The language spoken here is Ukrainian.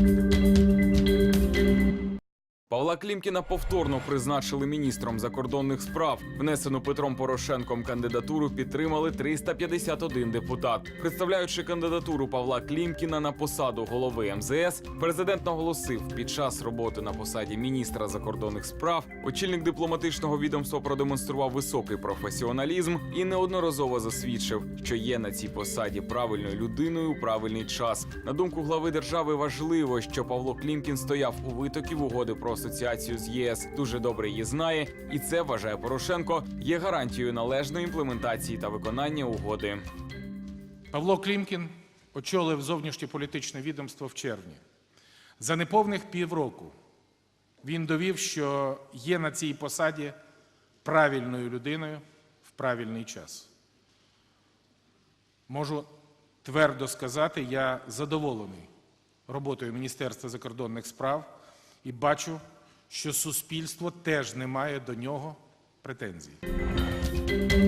Música Павла Клімкіна повторно призначили міністром закордонних справ. Внесену Петром Порошенком кандидатуру підтримали 351 депутат. Представляючи кандидатуру Павла Клімкіна на посаду голови МЗС, президент наголосив, під час роботи на посаді міністра закордонних справ очільник дипломатичного відомства продемонстрував високий професіоналізм і неодноразово засвідчив, що є на цій посаді правильною людиною у правильний час. На думку глави держави, важливо, що Павло Клімкін стояв у витоків угоди про асоціацію з ЄС. Дуже добре її знає, і це вважає Порошенко є гарантією належної імплементації та виконання угоди. Павло Клімкін очолив зовнішньополітичне відомство в червні. За неповних півроку він довів, що є на цій посаді правильною людиною в правильний час. Можу твердо сказати, я задоволений роботою Міністерства закордонних справ і бачу, що суспільство теж не має до нього претензій.